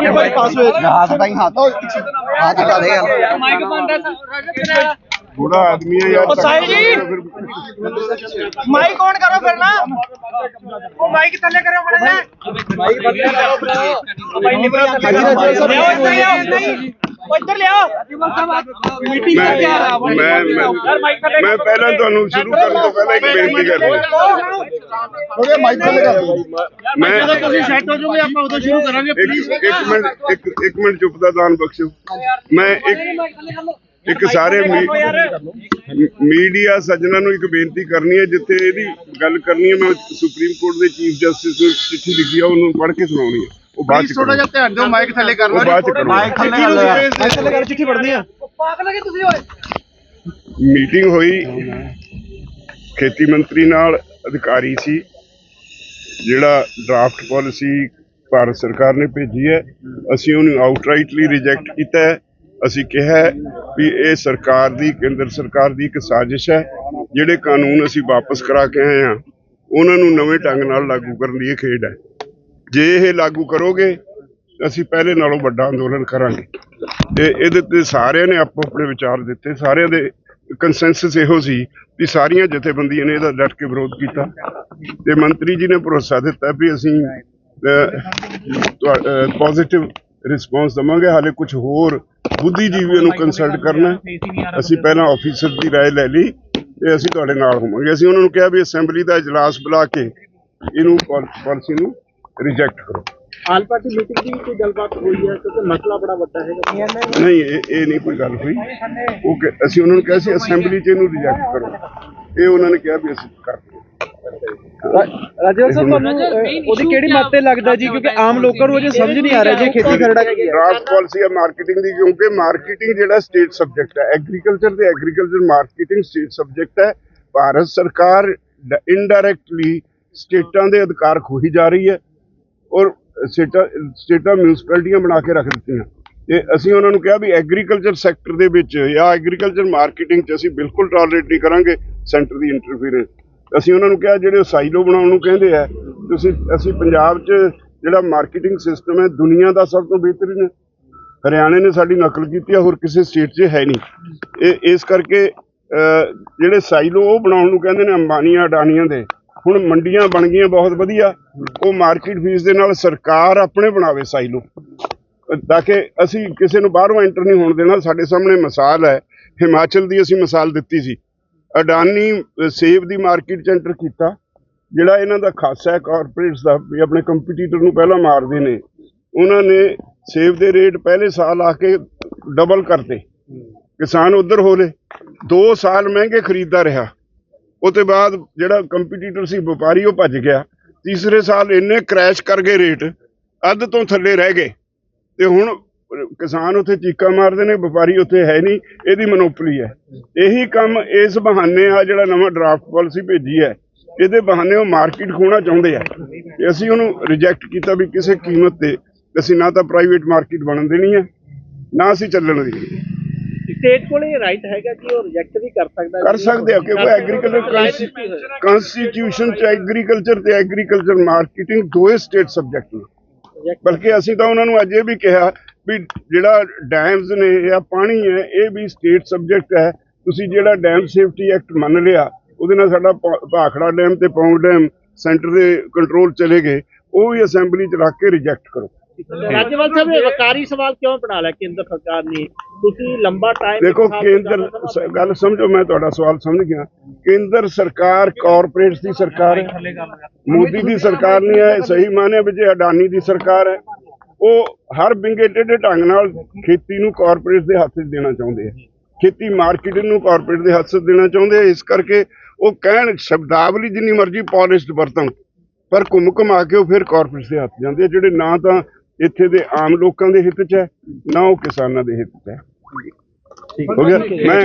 ਦੇ ਬੰਦ ਬੁੜਾ ਆਦਮੀ ਹੈ ਯਾਰ। ਸਾਹਿਲ ਜੀ। ਮਾਈਕ ਔਨ ਕਰੋ ਫਿਰ ਨਾ। ਉਹ ਮਾਈਕ ਥੱਲੇ ਕਰੋ ਬੜੇ ਨੇ ਮਾਈਕ ਬੰਦ ਕਰੋ ਭਾਈ ਨਿਬਰਾ ਲਿਆਓ ਇੱਧਰ ਲਿਆਓ। ਨਹੀਂ ਉਹ ਇੱਧਰ ਲਿਆਓ। ਮੀਟਿੰਗ ਮੈਂ ਕਰਕੇ ਆ। ਰਹਾ ਮੈਂ ਮੈਂ- ਮੈਂ ਪਹਿਲਾਂ ਤੁਹਾਨੂੰ ਸ਼ੁਰੂ ਕਰਨ ਤੋਂ ਪਹਿਲਾਂ ਇੱਕ ਬੇਨਤੀ ਕਰਨੀ ਉਹਦੇ ਮਾਈਕ ਥੱਲੇ ਕਰ ਦਿਓ ਮੈਂ ਤੁਸੀਂ ਸੈੱਟ ਹੋ ਜਾਓਗੇ ਆਪਾਂ ਉਦੋਂ ਸ਼ੁਰੂ ਕਰਾਂਗੇ ਇੱਕ ਇੱਕ ਮਿੰਟ ਇੱਕ ਇੱਕ ਮਿੰਟ ਚੁੱਪ ਦਾ ਦਾਨ ਬਖਸ਼ੋ ਮੈਂ ਇੱਕ ਇੱਕ ਸਾਰੇ ਮੀਡੀਆ ਸੱਜਣਾਂ ਨੂੰ ਇੱਕ ਬੇਨਤੀ ਕਰਨੀ ਹੈ ਜਿੱਥੇ ਇਹਦੀ ਗੱਲ ਕਰਨੀ ਹੈ ਮੈਂ ਸੁਪਰੀਮ ਕੋਰਟ ਦੇ ਚੀਫ ਜਸਟਿਸ ਨੂੰ ਚਿੱਠੀ ਲਿਖੀ ਆ ਉਹਨੂੰ ਪੜ੍ਹ ਕੇ ਸੁਣਾਉਣੀ ਹੈ। ਉਹ ਬਾਅਦ ਚ ਥੋੜਾ ਜਿਹਾ ਕਰੋ। ਧਿਆਨ ਦਿਓ ਮਾਈਕ ਥੱਲੇ ਕਰ ਉਹ ਬਾਅਦ ਚ ਕਰੋ ਮਾਈਕ ਥੱਲੇ ਕਰ ਲਿਆ ਮਾਈਕ ਥੱਲੇ ਕਰ ਚਿੱਠੀ ਪੜਨੀ ਆ। ਪਾਗਲ ਹੈ ਤੁਸੀਂ ਓਏ? ਮੀਟਿੰਗ ਹੋਈ। ਖੇਤੀ ਮੰਤਰੀ ਨਾਲ ਅਧਿਕਾਰੀ ਸੀ, ਜਿਹੜਾ ਡਰਾਫਟ ਪਾਲਿਸੀ ਭਾਰਤ ਸਰਕਾਰ ਨੇ ਭੇਜੀ ਹੈ, ਅਸੀਂ ਉਹਨੂੰ ਆਊਟਰਾਈਟਲੀ ਰਿਜੈਕਟ ਕੀਤਾ ਹੈ। ਅਸੀਂ ਕਿਹਾ ਵੀ ਇਹ ਸਰਕਾਰ ਦੀ, ਕੇਂਦਰ ਸਰਕਾਰ ਦੀ ਇੱਕ ਸਾਜ਼ਿਸ਼ ਹੈ, ਜਿਹੜੇ ਕਾਨੂੰਨ ਅਸੀਂ ਵਾਪਸ ਕਰਾ ਕੇ ਆਏ ਹਾਂ, ਉਹਨਾਂ ਨੂੰ ਨਵੇਂ ਢੰਗ ਨਾਲ ਲਾਗੂ ਕਰਨ ਦੀ ਇਹ ਖੇਡ ਹੈ। ਜੇ ਇਹ ਲਾਗੂ ਕਰੋਗੇ, ਅਸੀਂ ਪਹਿਲੇ ਨਾਲੋਂ ਵੱਡਾ ਅੰਦੋਲਨ ਕਰਾਂਗੇ। ਤੇ ਇਹਦੇ ਤੇ ਸਾਰਿਆਂ ਨੇ ਆਪੋ ਆਪਣੇ ਵਿਚਾਰ ਦਿੱਤੇ, ਸਾਰਿਆਂ ਦੇ ਕੰਸੈਂਸਸ ਇਹੋ ਸੀ ਵੀ ਸਾਰੀਆਂ ਜਥੇਬੰਦੀਆਂ ਨੇ ਇਹਦਾ ਡਟ ਕੇ ਵਿਰੋਧ ਕੀਤਾ ਤੇ ਮੰਤਰੀ ਜੀ ਨੇ ਭਰੋਸਾ ਦਿੱਤਾ ਵੀ ਅਸੀਂ ਪੋਜ਼ਿਟਿਵ ਰਿਸਪੌਂਸ ਦਵਾਂਗੇ ਹਾਲੇ ਕੁਝ ਹੋਰ ਬੁੱਧੀਜੀਵੀਆਂ ਨੂੰ ਕੰਸਲਟ ਕਰਨਾ ਹੈ। ਅਸੀਂ ਪਹਿਲਾਂ ਆਫੀਸਰ ਦੀ رائے ਲੈ ਲਈ ਤੇ ਅਸੀਂ ਤੁਹਾਡੇ ਨਾਲ ਹੋਵਾਂਗੇ ਅਸੀਂ ਉਹਨਾਂ ਨੂੰ ਕਿਹਾ ਵੀ ਅਸੈਂਬਲੀ ਦਾ ਇਜਲਾਸ ਬੁਲਾ ਕੇ ਇਹਨੂੰ ਪਾਲਿਸੀ ਨੂੰ ਰਿਜੈਕਟ ਕਰੋ ਆਲ ਪਾਰਟੀ ਮੀਟਿੰਗ ਦੀ ਕੋਈ ਗੱਲਬਾਤ ਹੋਈ ਹੈ? ਕਿਉਂਕਿ ਮਸਲਾ ਬੜਾ ਵੱਡਾ ਹੈਗਾ। ਨਹੀਂ ਇਹ ਇਹ ਨਹੀਂ ਕੋਈ ਗੱਲ ਹੋਈ। ਉਹ ਕਿ- ਅਸੀਂ ਉਹਨਾਂ ਨੂੰ ਕਿਹਾ ਸੀ ਅਸੈਂਬਲੀ 'ਚ ਇਹਨੂੰ ਰਿਜੈਕਟ ਕਰੋ। ਇਹ ਉਹਨਾਂ ਨੇ ਕਿਹਾ ਵੀ ਅਸੀਂ ਕਰ ਰਾਜੇਵਰ ਸਾਹਿਬ ਤੁਹਾਨੂੰ ਅਹ, ਉਹਦੀ ਕਿਹੜੀ ਮੱਤ ਤੇ ਲੱਗਦਾ ਜੀ? ਕਿਉਂਕਿ ਆਮ ਲੋਕਾਂ ਨੂੰ ਅਜੇ ਸਮਝ ਨਹੀਂ ਆ ਰਿਹਾ ਜੀ ਖੇਤੀ ਖਰੜਾ ਕੀ ਹੈ। ਡਰਾਫਟ ਪਾਲਿਸੀ ਹੈ ਮਾਰਕੀਟਿੰਗ ਦੀ ਕਿਉਂਕਿ ਮਾਰਕੀਟਿੰਗ ਜਿਹੜਾ ਸਟੇਟ ਸਬਜੈਕਟ ਹੈ। ਐਗਰੀਕਲਚਰ ਤੇ ਐਗਰੀਕਲਚਰ ਮਾਰਕੀਟਿੰਗ ਸਟੇਟ ਸਬਜੈਕਟ ਹੈ। ਭਾਰਤ ਸਰਕਾਰ ਇਨਡਾਇਰੈਕਟਲੀ ਸਟੇਟਾਂ ਦੇ ਅਧਿਕਾਰ ਖੋਹੀ ਜਾ ਰਹੀ ਹੈ। ਔਰ ਸਟੇਟਾਂ ਸਟੇਟਾਂ ਮਿਊਨਿਸਪੈਲਿਟੀਆਂ ਬਣਾ ਕੇ ਰੱਖ ਦਿੱਤੀਆਂ। ਤੇ ਅਸੀਂ ਉਹਨਾਂ ਨੂੰ ਕਿਹਾ ਵੀ ਐਗਰੀਕਲਚਰ ਸੈਕਟਰ ਦੇ ਵਿੱਚ ਜਾਂ ਐਗਰੀਕਲਚਰ ਮਾਰਕੀਟਿੰਗ 'ਚ ਅਸੀਂ ਬਿਲਕੁਲ ਟਾਲਰੇਟ ਨਹੀਂ ਕਰਾਂਗੇ ਸੈਂਟਰ ਦੀ ਇੰਟਰਫੀਅਰੈਂਸ ਅਸੀਂ ਉਹਨਾਂ ਨੂੰ ਕਿਹਾ ਜਿਹੜੇ ਸਾਈਲੋ ਬਣਾਉਣ ਨੂੰ ਕਹਿੰਦੇ ਆ, ਤੁਸੀਂ, ਅਸੀਂ ਪੰਜਾਬ 'ਚ ਜਿਹੜਾ ਮਾਰਕੀਟਿੰਗ ਸਿਸਟਮ ਹੈ, ਦੁਨੀਆ ਦਾ ਸਭ ਤੋਂ ਬਿਹਤਰੀਨ ਹੈ। ਹਰਿਆਣੇ ਨੇ ਸਾਡੀ ਨਕਲ ਕੀਤੀ ਹੈ ਹੋਰ ਕਿਸੇ ਸਟੇਟ 'ਚ ਹੈ ਨਹੀਂ। ਇਹ, ਇਸ ਕਰਕੇ ਜਿਹੜੇ ਸਾਈਲੋ ਉਹ ਬਣਾਉਣ ਨੂੰ ਕਹਿੰਦੇ ਨੇ ਅੰਬਾਨੀਆਂ, ਅਡਾਨੀਆਂ ਦੇ। ਹੁਣ ਮੰਡੀਆਂ ਬਣ ਗਈਆਂ ਬਹੁਤ ਵਧੀਆ, ਉਹ ਮਾਰਕੀਟ ਫੀਸ ਦੇ ਨਾਲ ਸਰਕਾਰ ਆਪਣੇ ਬਣਾਵੇ ਸਾਈਲੋ। ਤਾਂ ਕਿ ਅਸੀਂ ਕਿਸੇ ਨੂੰ ਬਾਹਰੋਂ ਐਂਟਰ ਨਹੀਂ ਹੋਣ ਦੇਣਾ, ਸਾਡੇ ਸਾਹਮਣੇ ਮਿਸਾਲ ਹੈ। ਹਿਮਾਚਲ ਦੀ ਅਸੀਂ ਮਿਸਾਲ ਦਿੱਤੀ ਸੀ। ਅਡਾਨੀ ਸੇਬ ਦੀ ਮਾਰਕੀਟ 'ਚ ਐਂਟਰ ਕੀਤਾ, ਜਿਹੜਾ ਇਹਨਾਂ ਦਾ ਖਾਸਾ ਹੈ ਕਾਰਪੋਰੇਟਸ ਦਾ, ਵੀ ਆਪਣੇ ਕੰਪੀਟੀਟਰ ਨੂੰ ਪਹਿਲਾਂ ਮਾਰਦੇ ਨੇ। ਉਹਨਾਂ ਨੇ ਸੇਬ ਦੇ ਰੇਟ ਪਹਿਲੇ ਸਾਲ ਆ ਕੇ ਡਬਲ ਕਰਤੇ। ਕਿਸਾਨ ਉਧਰ ਹੋਲੇ ਲਏ। 2 ਸਾਲ ਮਹਿੰਗੇ ਖਰੀਦਦਾ ਰਿਹਾ। ਉਹ ਤੋਂ ਬਾਅਦ ਜਿਹੜਾ ਕੰਪੀਟੀਟਰ ਸੀ ਵਪਾਰੀ, ਉਹ ਭੱਜ ਗਿਆ। ਤੀਸਰੇ ਸਾਲ ਇੰਨੇ ਕ੍ਰੈਸ਼ ਕਰ ਗਏ ਰੇਟ ਅੱਧ ਤੋਂ ਥੱਲੇ ਰਹਿ ਗਏ। ਤੇ ਹੁਣ ਕਿਸਾਨ ਉੱਥੇ ਚੀਕਾਂ ਮਾਰਦੇ ਨੇ, ਵਪਾਰੀ ਉੱਥੇ ਹੈ ਨਹੀਂ, ਇਹਦੀ ਮਨੋਪਲੀ ਹੈ। ਇਹੀ ਕੰਮ ਇਸ ਬਹਾਨੇ ਆ ਜਿਹੜਾ ਨਵਾਂ ਡਰਾਫਟ ਪਾਲਿਸੀ ਭੇਜੀ ਹੈ, ਇਹਦੇ ਬਹਾਨੇ ਉਹ ਮਾਰਕੀਟ ਖੋਣਾ ਚਾਹੁੰਦੇ ਆ। ਤੇ ਅਸੀਂ ਉਹਨੂੰ ਰਿਜੈਕਟ ਕੀਤਾ ਵੀ ਕਿਸੇ ਕੀਮਤ ਤੇ, ਅਸੀਂ ਨਾ ਤਾਂ ਪ੍ਰਾਈਵੇਟ ਮਾਰਕੀਟ ਬਣਨ ਦੇਣੀ ਹੈ, ਨਾ ਅਸੀਂ ਚੱਲਣ ਦੇਣੀ ਸਟੇਟ ਕੋਲ ਇਹ ਰਾਈਟ ਹੈਗਾ ਕਿ ਉਹ ਰਿਜੈਕਟ ਵੀ ਕਰ ਸਕਦਾ ਕਰ ਸਕਦੇ ਆ ਕਿਉਂਕਿ ਐਗਰੀਕਲਚਰ ਕਨਸਟੀਟਿਊਸ਼ਨ ਚ ਐਗਰੀਕਲਚਰ ਤੇ ਐਗਰੀਕਲਚਰ ਮਾਰਕੀਟਿੰਗ ਦੋਏ ਸਟੇਟ ਸਬਜੈਕਟ ਨੇ। ਬਲਕਿ ਅਸੀਂ ਤਾਂ ਉਹਨਾਂ ਨੂੰ ਅੱਜ ਇਹ ਵੀ ਕਿਹਾ ਵੀ ਜਿਹੜਾ ਡੈਮਸ ਨੇ ਜਾਂ ਪਾਣੀ ਹੈ ਇਹ ਵੀ ਸਟੇਟ ਸਬਜੈਕਟ ਹੈ। ਤੁਸੀਂ ਜਿਹੜਾ ਡੈਮ ਸੇਫਟੀ ਐਕਟ ਮੰਨ ਲਿਆ ਉਹਦੇ ਨਾਲ ਸਾਡਾ ਭਾਖੜਾ ਡੈਮ ਤੇ ਪੌਂਗ ਡੈਮ ਸੈਂਟਰ ਦੇ ਕੰਟਰੋਲ ਚਲੇ ਗਏ ਉਹ ਵੀ ਅਸੈਂਬਲੀ ਚ ਰੱਖ ਕੇ ਰਿਜੈਕਟ ਕਰੋ। ਰਾਜੇਵਾਲ ਸਾਹਿਬ ਇਹ ਵਕਾਰੀ ਸਵਾਲ ਕਿਉਂ ਬਣਾ ਲਿਆ ਕੇਂਦਰ ਸਰਕਾਰ ਨੇ? ਤੁਸੀਂ ਲੰਬਾ ਟਾਈਮ ਦੇਖੋ ਕੇਂਦਰ ਗੱਲ ਸਮਝੋ ਮੈਂ ਤੁਹਾਡਾ ਸਵਾਲ ਸਮਝ ਗਿਆ। ਕੇਂਦਰ ਸਰਕਾਰ ਕਾਰਪੋਰੇਟਸ ਦੀ ਸਰਕਾਰ ਹੈ। ਮੋਦੀ ਦੀ ਸਰਕਾਰ ਨਹੀਂ ਹੈ ਸਹੀ ਮਾਨੇ ਵਿੱਚ ਅਡਾਨੀ ਦੀ ਸਰਕਾਰ ਹੈ। ਉਹ ਹਰ ਬਿੰਗੇ ਟੇਢੇ ਢੰਗ ਨਾਲ ਖੇਤੀ ਨੂੰ ਕਾਰਪੋਰੇਟ ਦੇ ਹੱਥ 'ਚ ਦੇਣਾ ਚਾਹੁੰਦੇ ਆ। ਖੇਤੀ ਮਾਰਕੀਟਿੰਗ ਨੂੰ ਕਾਰਪੋਰੇਟ ਦੇ ਹੱਥ 'ਚ ਦੇਣਾ ਚਾਹੁੰਦੇ ਆ। ਇਸ ਕਰਕੇ ਉਹ ਕਹਿਣ ਸ਼ਬਦਾਵਲੀ ਜਿੰਨੀ ਮਰਜ਼ੀ ਪਾਲਿਸ਼ਡ ਵਰਤਣ ਪਰ ਘੁੰਮ ਘੁਮਾ ਕੇ ਉਹ ਫਿਰ ਕਾਰਪੋਰੇਟ ਦੇ ਹੱਥ ਜਾਂਦੇ ਜਿਹੜੇ ਨਾ ਤਾਂ ਇੱਥੇ ਦੇ ਆਮ ਲੋਕਾਂ ਦੇ ਹਿੱਤ 'ਚ ਹੈ ਨਾ ਉਹ ਕਿਸਾਨਾਂ ਦੇ ਹਿੱਤ 'ਚ ਹੈ। ਹੋ। ਗਿਆ? ਮੈਂ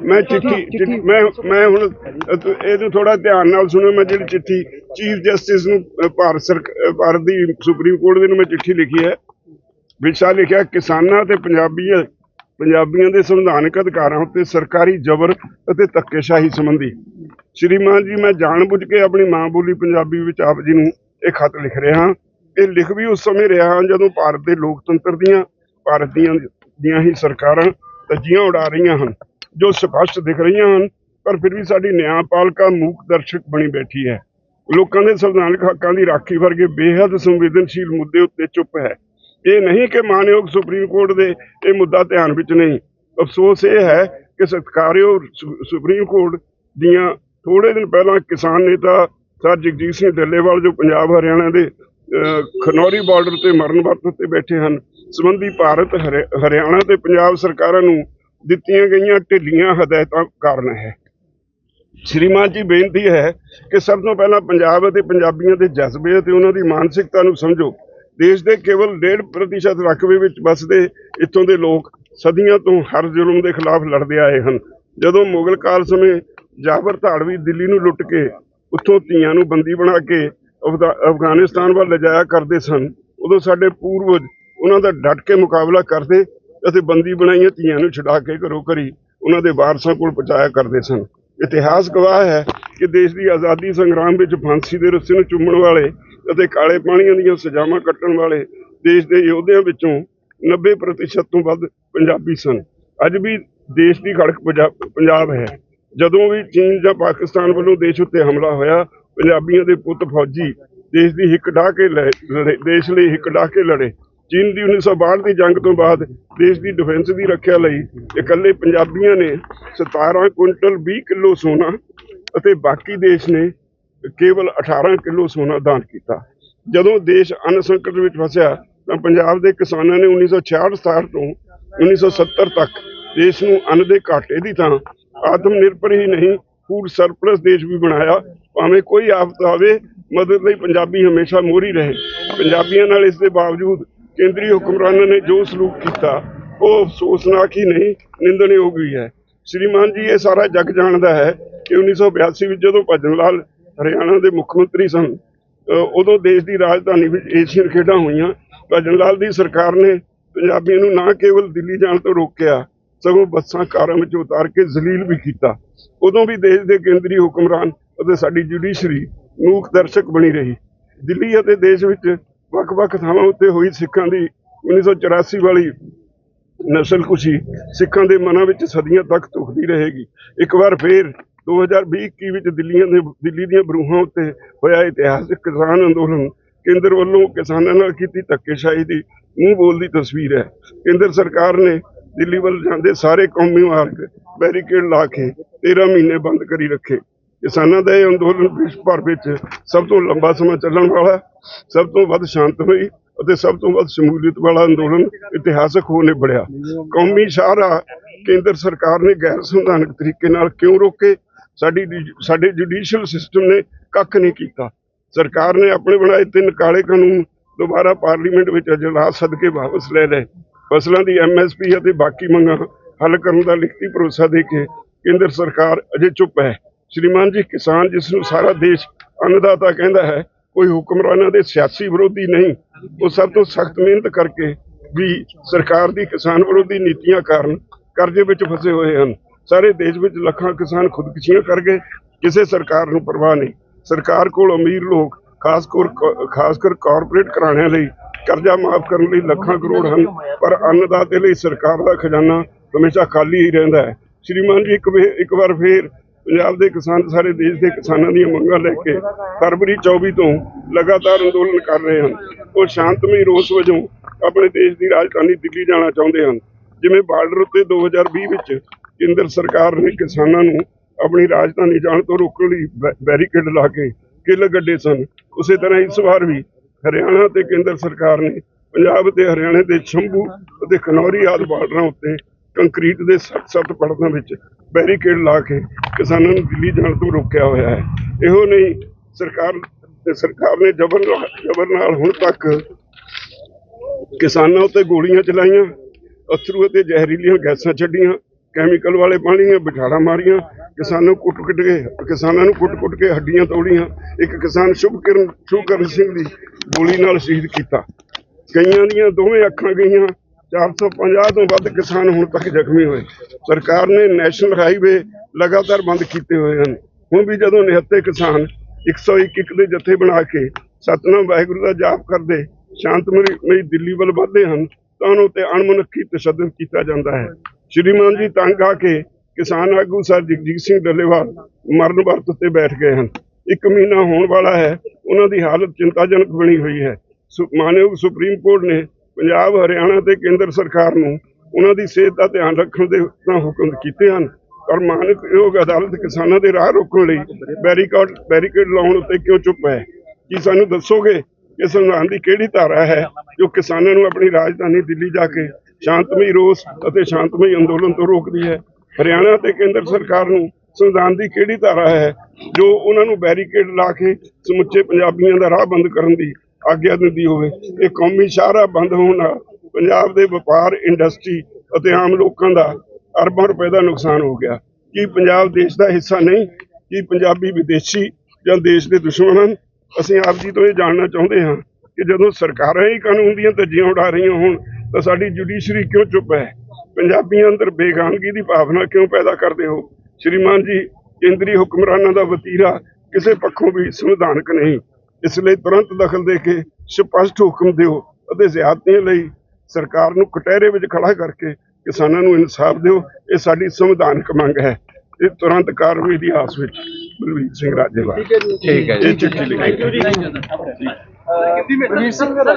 ਮੈਂ ਚਿੱਠੀ ਚਿੱਠੀ- ਮੈਂ ਮੈਂ ਹੁਣ ਅ, ਤੁ- ਇਹਨੂੰ ਥੋੜਾ ਧਿਆਨ ਨਾਲ ਸੁਣੋ ਮੈਂ ਜਿਹੜੀ ਚਿੱਠੀ ਚੀਫ ਜਸਟਿਸ ਨੂੰ ਅ, ਭਾਰਤ ਸਰਕ ਅ, ਭਾਰਤ ਦੀ ਸੁਪਰੀਮ ਕੋਰਟ ਦੇ ਨੂੰ ਮੈਂ ਚਿੱਠੀ ਲਿਖੀ ਹੈ ਵਿਸ਼ਾ ਲਿਖਿਆ ਕਿਸਾਨਾਂ ਤੇ ਪੰਜਾਬੀਆਂ ਪੰਜਾਬੀਆਂ ਦੇ ਸੰਵਿਧਾਨਕ ਅਧਿਕਾਰਾਂ ਉੱਤੇ ਸਰਕਾਰੀ ਜ਼ਬਰ ਅਤੇ ਧੱਕੇਸ਼ਾਹੀ ਸੰਬੰਧੀ। ਸ਼੍ਰੀਮਾਨ ਜੀ ਮੈਂ ਜਾਣਬੁੱਝ ਕੇ ਆਪਣੀ ਮਾਂ ਬੋਲੀ ਪੰਜਾਬੀ ਵਿੱਚ ਆਪ ਜੀ ਨੂੰ ਇਹ ਖਤ ਲਿਖ ਰਿਹਾ ਹਾਂ। ਇਹ ਲਿਖ ਵੀ ਉਸ ਸਮੇਂ ਰਿਹਾ ਹਾਂ ਜਦੋਂ ਭਾਰਤ ਦੇ ਲੋਕਤੰਤਰ ਦੀਆਂ, ਭਾਰਤ ਦੀਆਂ ਦੀਆਂ ਹੀ ਸਰਕਾਰਾਂ ਧੱਜੀਆਂ ਉਡਾ ਰਹੀਆਂ ਹਨ, ਜੋ ਸਪਸ਼ਟ ਦਿਖ ਰਹੀਆਂ ਹਨ, ਪਰ ਫਿਰ ਵੀ ਸਾਡੀ ਨਿਆਂਪਾਲਿਕਾ ਮੂਕ ਦਰਸ਼ਕ ਬਣੀ ਬੈਠੀ ਹੈ। ਲੋਕਾਂ ਦੇ ਸੰਵਿਧਾਨਕ ਹੱਕਾਂ ਦੀ ਰਾਖੀ ਵਰਗੇ ਬੇਹੱਦ ਸੰਵੇਦਨਸ਼ੀਲ ਮੁੱਦੇ ਉੱਤੇ ਚੁੱਪ ਹੈ। ਇਹ ਨਹੀਂ ਕਿ ਮਾਨਯੋਗ ਸੁਪਰੀਮ ਕੋਰਟ ਦੇ ਇਹ ਮੁੱਦਾ ਧਿਆਨ ਵਿੱਚ ਨਹੀਂ। ਅਫਸੋਸ ਇਹ ਹੈ ਕਿ ਸਤਿਕਾਰਯੋਗ ਸੁਪਰੀਮ ਕੋਰਟ ਦੀਆਂ ਥੋੜੇ ਦਿਨ ਪਹਿਲਾਂ ਕਿਸਾਨ ਨੇਤਾ ਸਰ ਜਗਜੀਤ ਸਿੰਘ ਡੱਲੇਵਾਲ ਜੋ ਪੰਜਾਬ, ਹਰਿਆਣਾ ਦੇ ਖਨੌਰੀ ਬਾਰਡਰ ਤੇ ਮਰਨ ਵਰਤ ਉੱਤੇ ਬੈਠੇ ਹਨ। ਸੰਬੰਧੀ ਭਾਰਤ, ਹਰਿ- ਹਰਿਆਣਾ ਤੇ ਪੰਜਾਬ ਸਰਕਾਰਾਂ ਨੂੰ ਦਿੱਤੀਆਂ ਗਈਆਂ ਢਿੱਲੀਆਂ ਹਦਾਇਤਾਂ ਕਾਰਨ ਹੈ। ਸ਼੍ਰੀਮਾਨ ਜੀ, ਬੇਨਤੀ ਹੈ ਕਿ ਸਭ ਤੋਂ ਪਹਿਲਾਂ ਪੰਜਾਬ ਅਤੇ ਪੰਜਾਬੀਆਂ ਦੇ ਜਜ਼ਬੇ ਅਤੇ ਉਹਨਾਂ ਦੀ ਮਾਨਸਿਕਤਾ ਨੂੰ ਸਮਝੋ। ਦੇਸ਼ ਦੇ ਕੇਵਲ 1.5% ਰਕਬੇ ਵਿੱਚ ਵੱਸਦੇ ਇੱਥੋਂ ਦੇ ਲੋਕ ਸਦੀਆਂ ਤੋਂ ਹਰ ਜ਼ੁਲਮ ਦੇ ਖਿਲਾਫ ਲੜਦੇ ਆਏ ਹਨ। ਜਦੋਂ ਮੁਗਲ ਕਾਲ ਸਮੇਂ ਜਾਬਰ ਧਾੜਵੀ ਦਿੱਲੀ ਨੂੰ ਲੁੱਟ ਕੇ, ਉੱਥੋਂ ਧੀਆਂ ਨੂੰ ਬੰਦੀ ਬਣਾ ਕੇ ਅਫਗਾਨਿਸਤਾਨ ਵੱਲ ਲਿਜਾਇਆ ਕਰਦੇ ਸਨ। ਉਦੋਂ ਸਾਡੇ ਪੂਰਵਜ ਉਹਨਾਂ ਦਾ ਡਟ ਕੇ ਮੁਕਾਬਲਾ ਕਰਦੇ ਅਤੇ ਬੰਦੀ ਬਣਾਈਆਂ ਧੀਆਂ ਨੂੰ ਛੁਡਾ ਕੇ ਘਰੋਂ ਘਰੀ ਉਹਨਾਂ ਦੇ ਵਾਰਸਾਂ ਕੋਲ ਪਹੁੰਚਾਇਆ ਕਰਦੇ ਸਨ। ਇਤਿਹਾਸ ਗਵਾਹ ਹੈ ਕਿ ਦੇਸ਼ ਦੀ ਆਜ਼ਾਦੀ ਸੰਗਰਾਮ ਵਿੱਚ ਫਾਂਸੀ ਦੇ ਰੱਸੇ ਨੂੰ ਚੁੰਮਣ ਵਾਲੇ ਅਤੇ ਕਾਲੇ ਪਾਣੀਆਂ ਦੀਆਂ ਸਜ਼ਾਵਾਂ ਕੱਟਣ ਵਾਲੇ ਦੇਸ਼ ਦੇ ਯੋਧਿਆਂ ਵਿੱਚੋਂ 90% ਤੋਂ ਵੱਧ ਪੰਜਾਬੀ ਸਨ। ਅੱਜ ਵੀ ਦੇਸ਼ ਦੀ ਖੜਕ ਪੰਜਾ- ਪੰਜਾਬ ਹੈ। ਜਦੋਂ ਵੀ ਚੀਨ ਜਾਂ ਪਾਕਿਸਤਾਨ ਵੱਲੋਂ ਦੇਸ਼ ਉੱਤੇ ਹਮਲਾ ਹੋਇਆ ਪੰਜਾਬੀਆਂ ਦੇ ਪੁੱਤ ਫੌਜੀ ਦੇਸ਼ ਦੀ ਹਿੱਕ ਢਾਹ ਕੇ ਲੜੇ, ਲੜੇ- ਦੇਸ਼ ਲਈ ਹਿੱਕ ਢਾਹ ਕੇ ਲੜੇ। ਚੀਨ ਦੀ 1962 ਦੀ ਜੰਗ ਤੋਂ ਬਾਅਦ ਦੇਸ਼ ਦੀ ਡਿਫੈਂਸ ਦੀ ਰੱਖਿਆ ਲਈ ਇਕੱਲੇ ਪੰਜਾਬੀਆਂ ਨੇ 17 ਕੁਇੰਟਲ 20 ਕਿਲੋ ਸੋਨਾ ਅਤੇ ਬਾਕੀ ਦੇਸ਼ ਨੇ ਕੇਵਲ 18 ਕਿਲੋ ਸੋਨਾ ਦਾਨ ਕੀਤਾ। ਜਦੋਂ ਦੇਸ਼ ਅੰਨ ਸੰਕਟ ਵਿੱਚ ਫਸਿਆ, ਤਾਂ ਪੰਜਾਬ ਦੇ ਕਿਸਾਨਾਂ ਨੇ 1966 ਤੋਂ 1970 ਤੱਕ ਦੇਸ਼ ਨੂੰ ਅੰਨ ਦੇ ਘਾਟੇ ਦੀ ਥਾਂ ਆਤਮ ਨਿਰਭਰ ਹੀ ਨਹੀਂ ਫੂਡ ਸਰਪਲਸ ਦੇਸ਼ ਵੀ ਬਣਾਇਆ ਭਾਵੇਂ ਕੋਈ ਆਫਤ ਆਵੇ, ਮਦਦ ਲਈ ਪੰਜਾਬੀ ਹਮੇਸ਼ਾ ਮੋਹਰੀ ਰਹੇ। ਪੰਜਾਬੀਆਂ ਨਾਲ ਇਸ ਦੇ ਬਾਵਜੂਦ ਕੇਂਦਰੀ ਹੁਕਮਰਾਨਾਂ ਨੇ ਜੋ ਸਲੂਕ ਕੀਤਾ, ਉਹ ਅਫਸੋਸਨਾਕ ਹੀ ਨਹੀਂ, ਨਿੰਦਣਯੋਗ ਵੀ ਹੈ। ਸ਼੍ਰੀਮਾਨ ਜੀ, ਇਹ ਸਾਰਾ ਜੱਗ ਜਾਣਦਾ ਹੈ ਕਿ 1982 ਵਿੱਚ ਜਦੋਂ ਭਜਨ ਲਾਲ ਹਰਿਆਣਾ ਦੇ ਮੁੱਖ ਮੰਤਰੀ ਸਨ ਉਦੋਂ ਦੇਸ਼ ਦੀ ਰਾਜਧਾਨੀ ਵਿੱਚ ਏਸ਼ੀਅਨ ਖੇਡਾਂ ਹੋਈਆਂ। ਭਜਨ ਲਾਲ ਦੀ ਸਰਕਾਰ ਨੇ ਪੰਜਾਬੀਆਂ ਨੂੰ ਨਾ ਕੇਵਲ ਦਿੱਲੀ ਜਾਣ ਤੋਂ ਰੋਕਿਆ, ਸਗੋਂ ਬੱਸਾਂ, ਕਾਰਾਂ ਵਿੱਚ ਉਤਾਰ ਕੇ ਜ਼ਲੀਲ ਵੀ ਕੀਤਾ। ਉਦੋਂ ਵੀ ਦੇਸ਼ ਦੇ ਕੇਂਦਰੀ ਹੁਕਮਰਾਨ ਅਤੇ ਸਾਡੀ ਜੁਡੀਸ਼ਰੀ ਮੂਕ ਦਰਸ਼ਕ ਬਣੀ ਰਹੀ। ਦਿੱਲੀ ਅਤੇ ਦੇਸ਼ ਵਿੱਚ ਵੱਖ-ਵੱਖ ਥਾਵਾਂ ਉੱਤੇ ਹੋਈ ਸਿੱਖਾਂ ਦੀ 1984 ਵਾਲੀ ਨਸਲ ਕੁਸ਼ੀ ਸਿੱਖਾਂ ਦੇ ਮਨਾਂ ਵਿੱਚ ਸਦੀਆਂ ਤੱਕ ਧੁਖਦੀ ਰਹੇਗੀ। ਇੱਕ ਵਾਰ ਫੇਰ 2020-21 ਵਿੱਚ ਦਿੱਲੀਆਂ ਦੇ ਦਿੱਲੀ ਦੀਆਂ ਬਰੂਹਾਂ ਉੱਤੇ ਹੋਇਆ ਇਤਿਹਾਸਕ ਕਿਸਾਨ ਅੰਦੋਲਨ ਕੇਂਦਰ ਵੱਲੋਂ ਕਿਸਾਨਾਂ ਨਾਲ ਕੀਤੀ ਧੱਕੇਸ਼ਾਹੀ ਦੀ ਮੂੰਹ ਬੋਲਦੀ ਤਸਵੀਰ ਹੈ। ਕੇਂਦਰ ਸਰਕਾਰ ਨੇ ਦਿੱਲੀ ਵੱਲ ਜਾਂਦੇ ਸਾਰੇ ਕੌਮੀ ਮਾਰਗ ਬੈਰੀਕੇਡ ਲਾ ਕੇ 13 ਮਹੀਨੇ ਬੰਦ ਕਰੀ ਰੱਖੇ। ਕਿਸਾਨਾਂ ਦਾ ਇਹ ਅੰਦੋਲਨ ਵਿਸ਼ਵ ਭਰ ਵਿੱਚ ਸਭ ਤੋਂ ਲੰਬਾ ਸਮਾਂ ਚੱਲਣ ਵਾਲਾ ਸਭ ਤੋਂ ਵੱਧ ਸ਼ਾਂਤਮਈ ਅਤੇ ਸਭ ਤੋਂ ਵੱਧ ਸ਼ਮੂਲੀਅਤ ਵਾਲਾ ਅੰਦੋਲਨ ਇਤਿਹਾਸਕ ਹੋ ਨਿਬੜਿਆ ਕੌਮੀ ਸ਼ਾਹਰਾ ਕੇਂਦਰ ਸਰਕਾਰ ਨੇ ਗੈਰ ਸੰਵਿਧਾਨਕ ਤਰੀਕੇ ਨਾਲ ਕਿਉਂ ਰੋਕੇ? ਸਾਡੀ ਸਾਡੇ ਜੁਡੀਸ਼ੀਅਲ ਸਿਸਟਮ ਨੇ ਕੱਖ ਨਹੀਂ ਕੀਤਾ। ਸਰਕਾਰ ਨੇ ਆਪਣੇ ਬਣਾਏ ਤਿੰਨ ਕਾਲੇ ਕਾਨੂੰਨ ਦੁਬਾਰਾ ਪਾਰਲੀਮੈਂਟ ਵਿੱਚ ਅਜਲਾਸ ਸਦਕੇ ਵਾਪਸ ਲੈ ਲਏ। ਫਸਲਾਂ ਦੀ ਐਮਐਸਪੀ ਅਤੇ ਬਾਕੀ ਮੰਗਾਂ ਹੱਲ ਕਰਨ ਦਾ ਲਿਖਤੀ ਭਰੋਸਾ ਦੇ ਕੇ ਕੇਂਦਰ ਸਰਕਾਰ ਅਜੇ ਚੁੱਪ ਹੈ। ਸ਼੍ਰੀਮਾਨ ਜੀ, ਕਿਸਾਨ ਜਿਸ ਨੂੰ ਸਾਰਾ ਦੇਸ਼ ਅੰਨਦਾਤਾ ਕਹਿੰਦਾ ਹੈ, ਕੋਈ ਹੁਕਮਰਾਨਾਂ ਦੇ ਸਿਆਸੀ ਵਿਰੋਧੀ ਨਹੀਂ। ਉਹ ਸਭ ਤੋਂ ਸਖਤ ਮਿਹਨਤ ਕਰਕੇ ਵੀ ਸਰਕਾਰ ਦੀ ਕਿਸਾਨ ਵਿਰੋਧੀ ਨੀਤੀਆਂ ਕਾਰਨ ਕਰਜ਼ੇ ਵਿੱਚ ਫਸੇ ਹੋਏ ਹਨ। ਸਾਰੇ ਦੇਸ਼ ਵਿੱਚ ਲੱਖਾਂ ਕਿਸਾਨ ਖੁਦਕੁਸ਼ੀਆਂ ਕਰ ਗਏ। ਕਿਸੇ ਸਰਕਾਰ ਨੂੰ ਪਰਵਾਹ ਨਹੀਂ। ਸਰਕਾਰ ਕੋਲ ਅਮੀਰ ਲੋਕ, ਖਾਸ ਕਰ ਖਾਸ ਕਰ ਕਾਰਪੋਰੇਟ ਘਰਾਣਿਆਂ ਲਈ ਕਰਜ਼ਾ ਮਾਫ ਕਰਨ ਲਈ ਲੱਖਾਂ ਕਰੋੜ ਹਨ। ਪਰ ਅੰਨਦਾਤੇ ਲਈ ਸਰਕਾਰ ਦਾ ਖਜ਼ਾਨਾ ਹਮੇਸ਼ਾ ਖਾਲੀ ਹੀ ਰਹਿੰਦਾ ਹੈ। ਸ਼੍ਰੀਮਾਨ ਜੀ ਇੱਕ ਵਾਰ ਫੇਰ ਪੰਜਾਬ ਦੇ ਕਿਸਾਨ ਸਾਰੇ ਦੇਸ਼ ਦੇ ਕਿਸਾਨਾਂ ਦੀਆਂ ਮੰਗਾਂ ਲੈ ਕੇ ਫਰਵਰੀ 24 ਤੋਂ ਲਗਾਤਾਰ ਅੰਦੋਲਨ ਕਰ ਰਹੇ ਹਨ। ਉਹ ਸ਼ਾਂਤਮਈ ਰੋਸ ਵਜੋਂ ਆਪਣੇ ਦੇਸ਼ ਦੀ ਰਾਜਧਾਨੀ ਦਿੱਲੀ ਜਾਣਾ ਚਾਹੁੰਦੇ ਹਨ। ਜਿਵੇਂ ਬਾਰਡਰ ਉੱਤੇ 2020 ਵਿੱਚ ਕੇਂਦਰ ਸਰਕਾਰ ਨੇ ਕਿਸਾਨਾਂ ਨੂੰ ਆਪਣੀ ਰਾਜਧਾਨੀ ਜਾਣ ਤੋਂ ਰੋਕਣ ਲਈ ਬੈ- ਬੈਰੀਕੇਡ ਲਾ ਕੇ ਕਿੱਲ ਗੱਡੇ ਸਨ। ਉਸੇ ਤਰ੍ਹਾਂ ਇਸ ਵਾਰ ਵੀ ਹਰਿਆਣਾ ਤੇ ਕੇਂਦਰ ਸਰਕਾਰ ਨੇ ਪੰਜਾਬ ਤੇ ਹਰਿਆਣੇ ਦੇ ਸ਼ੰਭੂ ਅਤੇ ਖਨੌਰੀ ਆਦਿ ਬਾਰਡਰਾਂ ਉੱਤੇ ਕੰਕਰੀਟ ਦੇ ਸਖਤ-ਸਖਤ ਪੜਤਾਂ ਵਿੱਚ ਬੈਰੀਕੇਡ ਲਾ ਕੇ ਕਿਸਾਨਾਂ ਨੂੰ ਦਿੱਲੀ ਜਾਣ ਤੋਂ ਰੋਕਿਆ ਹੋਇਆ ਹੈ। ਇਹੋ ਨਹੀਂ ਸਰਕਾਰ ਤੇ ਸਰਕਾਰ ਨੇ ਜ਼ਬਰ ਨਾਲ ਜ਼ਬਰ ਨਾਲ ਹੁਣ ਤੱਕ ਕਿਸਾਨਾਂ ਉੱਤੇ ਗੋਲੀਆਂ ਚਲਾਈਆਂ, ਅਥਰੂ ਅਤੇ ਜ਼ਹਿਰੀਲੀਆਂ ਗੈਸਾਂ ਛੱਡੀਆਂ, ਕੈਮੀਕਲ ਵਾਲੇ ਪਾਣੀ ਦੀਆਂ ਬਿਠਾੜਾ ਮਾਰੀਆਂ, ਕਿਸਾਨਾਂ ਨੂੰ ਕੁੱਟ-ਕੁੱਟ ਕੇ, ਕਿਸਾਨਾਂ ਨੂੰ ਕੁੱਟ-ਕੁੱਟ ਕੇ ਹੱਡੀਆਂ ਤੋੜੀਆਂ। ਇੱਕ ਕਿਸਾਨ ਸ਼ੁਭਕਿਰਨ ਸ਼ੁਭਕਰਨ ਸਿੰਘ ਦੀ ਗੋਲੀ ਨਾਲ ਸ਼ਹੀਦ ਕੀਤਾ। ਕਈਆਂ ਦੀਆਂ ਦੋਵੇਂ ਅੱਖਾਂ ਗਈਆਂ 450 ਤੋਂ ਵੱਧ ਕਿਸਾਨ ਹੁਣ ਤੱਕ ਜ਼ਖਮੀ ਹੋਏ। ਸਰਕਾਰ ਨੇ ਨੈਸ਼ਨਲ ਹਾਈਵੇ ਲਗਾਤਾਰ ਬੰਦ ਕੀਤੇ ਹੋਏ ਹਨ। ਹੁਣ ਵੀ ਜਦੋਂ ਨਿਹੱਤੇ ਕਿਸਾਨ 121 ਦੇ ਜਥੇ ਬਣਾ ਕੇ ਸਤਨਾਮ ਵਾਹਿਗੁਰੂ ਦਾ ਜਾਪ ਕਰਦੇ, ਸ਼ਾਂਤਮਈ ਦਿੱਲੀ ਵੱਲ ਵਧਦੇ ਹਨ, ਤਾਂ ਉਹਨਾਂ ਉੱਤੇ ਅਣਮਨੁੱਖੀ ਤਸ਼ੱਦਦ ਕੀਤਾ ਜਾਂਦਾ ਹੈ। ਸ਼੍ਰੀਮਾਨ ਜੀ ਤੰਗ ਆ ਕੇ ਕਿਸਾਨ ਆਗੂ ਸਰ ਜਗਜੀਤ ਸਿੰਘ ਡੱਲੇਵਾਲ ਮਰਨ ਵਰਤ ਤੇ ਬੈਠ ਗਏ ਹਨ। ਇੱਕ ਮਹੀਨਾ ਹੋਣ ਵਾਲਾ ਹੈ, ਉਹਨਾਂ ਦੀ ਹਾਲਤ ਚਿੰਤਾਜਨਕ ਬਣੀ ਹੋਈ ਹੈ। ਸੁ- ਮਾਨਯੋਗ ਸੁਪਰੀਮ ਕੋਰਟ ਨੇ ਪੰਜਾਬ, ਹਰਿਆਣਾ ਤੇ ਕੇਂਦਰ ਸਰਕਾਰ ਨੂੰ ਉਹਨਾਂ ਦੀ ਸਿਹਤ ਦਾ ਧਿਆਨ ਰੱਖਣ ਦੇ ਤਾਂ ਹੁਕਮ ਕੀਤੇ ਹਨ। ਪਰ ਮਾਨਯੋਗ ਅਦਾਲਤ ਕਿਸਾਨਾਂ ਦੇ ਰਾਹ ਰੋਕਣ ਲਈ ਬੈਰੀਕਾਡ ਬੈਰੀਕੇਡ ਲਾਉਣ ਉੱਤੇ ਕਿਉਂ ਚੁੱਪ ਹੈ? ਕੀ ਸਾਨੂੰ ਦੱਸੋਗੇ ਕਿ ਸੰਵਿਧਾਨ ਦੀ ਕਿਹੜੀ ਧਾਰਾ ਹੈ ਜੋ ਕਿਸਾਨਾਂ ਨੂੰ ਆਪਣੀ ਰਾਜਧਾਨੀ ਦਿੱਲੀ ਜਾ ਕੇ ਸ਼ਾਂਤਮਈ ਰੋਸ ਅਤੇ ਸ਼ਾਂਤਮਈ ਅੰਦੋਲਨ ਤੋਂ ਰੋਕਦੀ ਹੈ? ਹਰਿਆਣਾ ਤੇ ਕੇਂਦਰ ਸਰਕਾਰ ਨੂੰ ਸੰਵਿਧਾਨ ਦੀ ਕਿਹੜੀ ਧਾਰਾ ਹੈ ਜੋ ਉਹਨਾਂ ਨੂੰ ਬੈਰੀਕੇਡ ਲਾ ਕੇ ਸਮੁੱਚੇ ਪੰਜਾਬੀਆਂ ਦਾ ਰਾਹ ਬੰਦ ਕਰਨ ਦੀ ਆਗਿਆ ਦਿੰਦੀ ਹੋਵੇ। ਇਹ ਕੌਮੀ ਸ਼ਾਹਰਾ ਬੰਦ ਹੋਣ ਨਾਲ ਪੰਜਾਬ ਦੇ ਵਪਾਰ ਇੰਡਸਟਰੀ ਅਤੇ ਆਮ ਲੋਕਾਂ ਦਾ ਅਰਬਾਂ ਰੁਪਏ ਦਾ ਨੁਕਸਾਨ ਹੋ ਗਿਆ। ਕੀ ਪੰਜਾਬ ਦੇਸ਼ ਦਾ ਹਿੱਸਾ ਨਹੀਂ? ਕੀ ਪੰਜਾਬੀ ਵਿਦੇਸ਼ੀ ਜਾਂ ਦੇਸ਼ ਦੇ ਦੁਸ਼ਮਣ ਹਨ? ਅਸੀਂ ਆਪ ਜੀ ਤੋਂ ਇਹ ਜਾਣਨਾ ਚਾਹੁੰਦੇ ਹਾਂ ਕਿ ਜਦੋਂ ਸਰਕਾਰਾਂ ਹੀ ਕਾਨੂੰਨ ਦੀਆਂ ਧੱਜੀਆਂ ਉਡਾ ਰਹੀਆਂ ਹੋਣ, ਤਾਂ ਸਾਡੀ ਜੁਡੀਸ਼ਰੀ ਕਿਉਂ ਚੁੱਪ ਹੈ? ਪੰਜਾਬੀਆਂ ਅੰਦਰ ਬੇਗਾਨਗੀ ਦੀ ਭਾਵਨਾ ਕਿਉਂ ਪੈਦਾ ਕਰਦੇ ਹੋ? ਸ਼੍ਰੀਮਾਨ ਜੀ, ਕੇਂਦਰੀ ਹੁਕਮਰਾਨਾਂ ਦਾ ਵਤੀਰਾ ਕਿਸੇ ਪੱਖੋਂ ਵੀ ਸੰਵਿਧਾਨਕ ਨਹੀਂ। ਇਸ ਲਈ ਤੁਰੰਤ ਦਖਲ ਦੇ ਕੇ ਸਪਸ਼ਟ ਹੁਕਮ ਦਿਓ ਅਤੇ ਜ਼ਿਆਦਤੀਆਂ ਲਈ ਸਰਕਾਰ ਨੂੰ ਕਟਹਿਰੇ ਵਿੱਚ ਖੜਾ ਕਰਕੇ ਕਿਸਾਨਾਂ ਨੂੰ ਇਨਸਾਫ ਦਿਓ। ਇਹ ਸਾਡੀ ਸੰਵਿਧਾਨਕ ਮੰਗ ਹੈ। ਇਹ ਤੁਰੰਤ ਕਾਰਵਾਈ ਦੀ ਆਸ ਵਿੱਚ ਬਲਵੀਰ ਸਿੰਘ ਰਾਜੇਵਾਲ। ਠੀਕ ਹੈ ਜੀ। ਇਹ ਚਿੱਠੀ ਲਿਖੀ।